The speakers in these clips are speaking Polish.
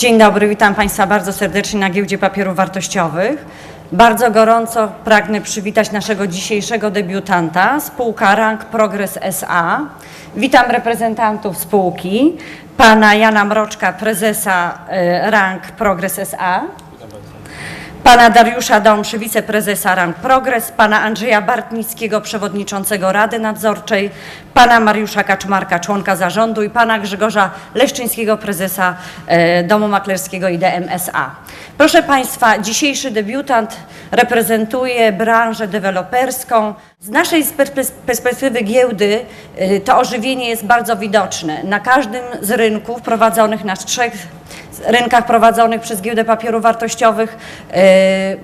Dzień dobry, witam Państwa bardzo serdecznie na Giełdzie Papierów Wartościowych. Bardzo gorąco pragnę przywitać naszego dzisiejszego debiutanta, spółka Rank Progress SA. Witam reprezentantów spółki, pana Jana Mroczka, prezesa e, Rank Progress SA. Pana Dariusza Domszy, wiceprezesa Rank Progress, pana Andrzeja Bartnickiego, przewodniczącego Rady Nadzorczej, pana Mariusza Kaczmarka, członka zarządu i pana Grzegorza Leszczyńskiego, prezesa e, Domu Maklerskiego IDM SA. Proszę Państwa, dzisiejszy debiutant reprezentuje branżę deweloperską. Z naszej perspektywy giełdy e, to ożywienie jest bardzo widoczne. Na każdym z rynków prowadzonych na trzech rynkach prowadzonych przez Giełdę Papierów Wartościowych e,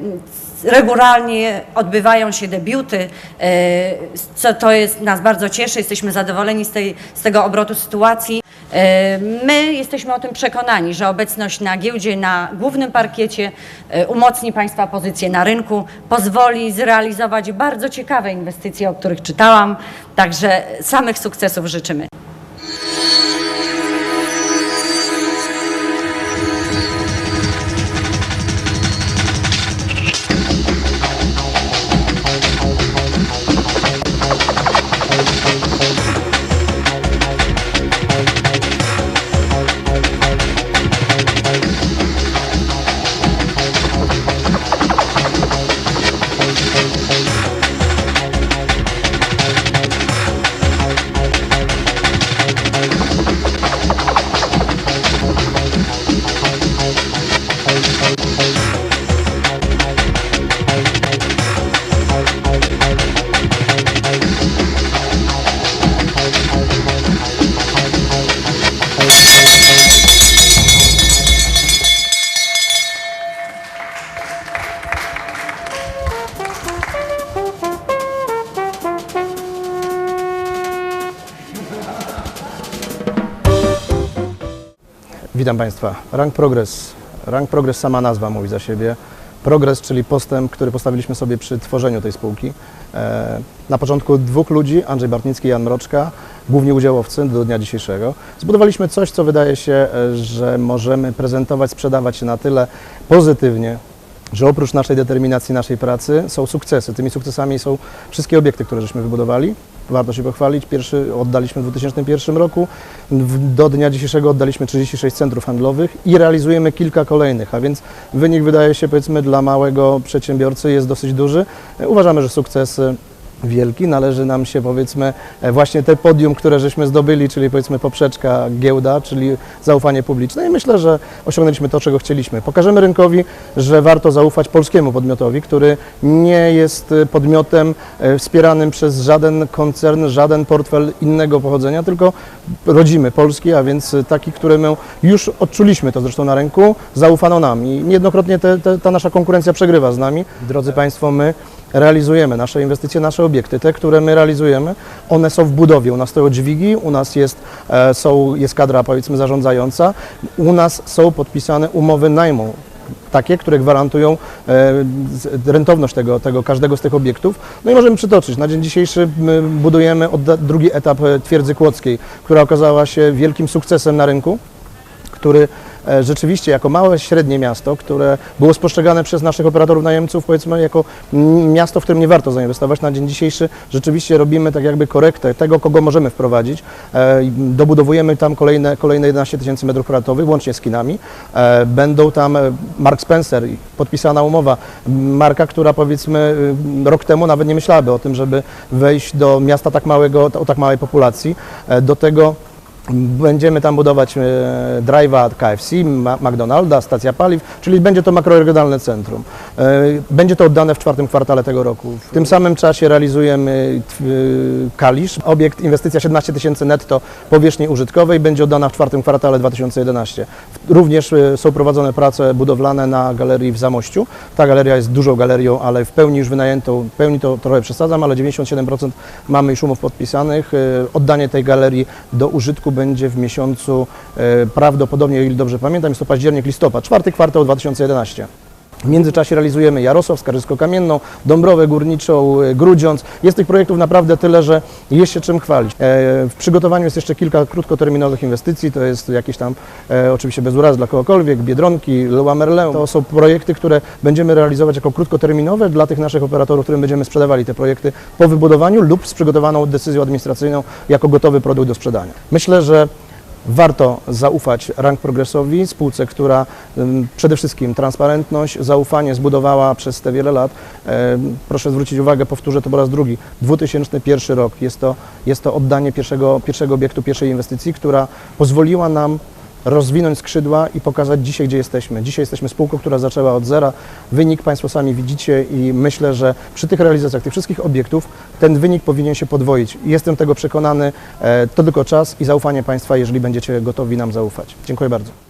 regularnie odbywają się debiuty, e, co to jest, nas bardzo cieszy, jesteśmy zadowoleni z, tej, z tego obrotu sytuacji. E, My jesteśmy o tym przekonani, że obecność na giełdzie, na głównym parkiecie umocni Państwa pozycję na rynku, pozwoli zrealizować bardzo ciekawe inwestycje, o których czytałam, także samych sukcesów życzymy. Witam Państwa. Rank Progress. Rank Progress sama nazwa mówi za siebie. Progres, czyli postęp, który postawiliśmy sobie przy tworzeniu tej spółki. E, Na początku dwóch ludzi, Andrzej Bartnicki i Jan Mroczka, główni udziałowcy do dnia dzisiejszego. Zbudowaliśmy coś, co wydaje się, e, że możemy prezentować, sprzedawać się na tyle pozytywnie, że oprócz naszej determinacji, naszej pracy są sukcesy. Tymi sukcesami są wszystkie obiekty, które żeśmy wybudowali. Warto się pochwalić. Pierwszy oddaliśmy w 2001 roku. Do dnia dzisiejszego oddaliśmy 36 centrów handlowych i realizujemy kilka kolejnych, a więc wynik wydaje się powiedzmy dla małego przedsiębiorcy jest dosyć duży. Uważamy, że sukces wielki. Należy nam się powiedzmy e, właśnie te podium, które żeśmy zdobyli, czyli powiedzmy poprzeczka giełda, czyli zaufanie publiczne i myślę, że osiągnęliśmy to, czego chcieliśmy. Pokażemy rynkowi, że warto zaufać polskiemu podmiotowi, który nie jest e, podmiotem e, wspieranym przez żaden koncern, żaden portfel innego pochodzenia, tylko rodzimy polski, a więc taki, który my już odczuliśmy to zresztą na rynku, zaufano nam i niejednokrotnie te, te, ta nasza konkurencja przegrywa z nami. Drodzy Państwo, my realizujemy nasze inwestycje, nasze obiekty, te, które my realizujemy, one są w budowie. U nas stoją dźwigi, u nas jest, e, są, jest kadra powiedzmy zarządzająca, u nas są podpisane umowy najmu. Takie, które gwarantują e, rentowność tego, tego każdego z tych obiektów. No i możemy przytoczyć. Na dzień dzisiejszy my budujemy drugi etap e, twierdzy kłodzkiej, która okazała się wielkim sukcesem na rynku który rzeczywiście jako małe, średnie miasto, które było spostrzegane przez naszych operatorów najemców, powiedzmy jako miasto, w którym nie warto zainwestować. Na dzień dzisiejszy rzeczywiście robimy tak jakby korektę tego, kogo możemy wprowadzić. E, Dobudowujemy tam kolejne, kolejne 11 tysięcy metrów kwadratowych, łącznie z kinami. E, Będą tam e, Mark Spencer, podpisana umowa, marka, która powiedzmy rok temu nawet nie myślałaby o tym, żeby wejść do miasta tak małego, o tak małej populacji. E, Do tego Będziemy tam budować e, drive'a KFC, McDonalda, stacja paliw, czyli będzie to makroregionalne centrum. E, Będzie to oddane w czwartym kwartale tego roku. W tym samym czasie realizujemy y, Kalisz, obiekt inwestycja 17 tysięcy netto powierzchni użytkowej, będzie oddana w czwartym kwartale 2011. W- Również e, są prowadzone prace budowlane na galerii w Zamościu. Ta galeria jest dużą galerią, ale w pełni już wynajętą, w pełni to trochę przesadzam, ale 97% mamy już umów podpisanych. E, Oddanie tej galerii do użytku będzie w miesiącu e, prawdopodobnie, o ile dobrze pamiętam, jest to październik, listopad, czwarty kwartał 2011. W międzyczasie realizujemy Jarosław, Skarżysko-Kamienną, Dąbrowę Górniczą, e, Grudziądz. Jest tych projektów naprawdę tyle, że jest się czym chwalić. E, W przygotowaniu jest jeszcze kilka krótkoterminowych inwestycji, to jest jakieś tam, e, oczywiście bez urazy dla kogokolwiek, Biedronki, Leroy Merlin. To są projekty, które będziemy realizować jako krótkoterminowe dla tych naszych operatorów, którym będziemy sprzedawali te projekty po wybudowaniu lub z przygotowaną decyzją administracyjną jako gotowy produkt do sprzedania. Myślę, że Warto zaufać Rank Progresowi, spółce, która przede wszystkim transparentność, zaufanie zbudowała przez te wiele lat. Proszę zwrócić uwagę, powtórzę to po raz drugi. 2001 rok jest to, jest to oddanie pierwszego, pierwszego obiektu, pierwszej inwestycji, która pozwoliła nam rozwinąć skrzydła i pokazać dzisiaj, gdzie jesteśmy. Dzisiaj jesteśmy spółką, która zaczęła od zera. Wynik Państwo sami widzicie i myślę, że przy tych realizacjach tych wszystkich obiektów ten wynik powinien się podwoić. Jestem tego przekonany. E, To tylko czas i zaufanie Państwa, jeżeli będziecie gotowi nam zaufać. Dziękuję bardzo.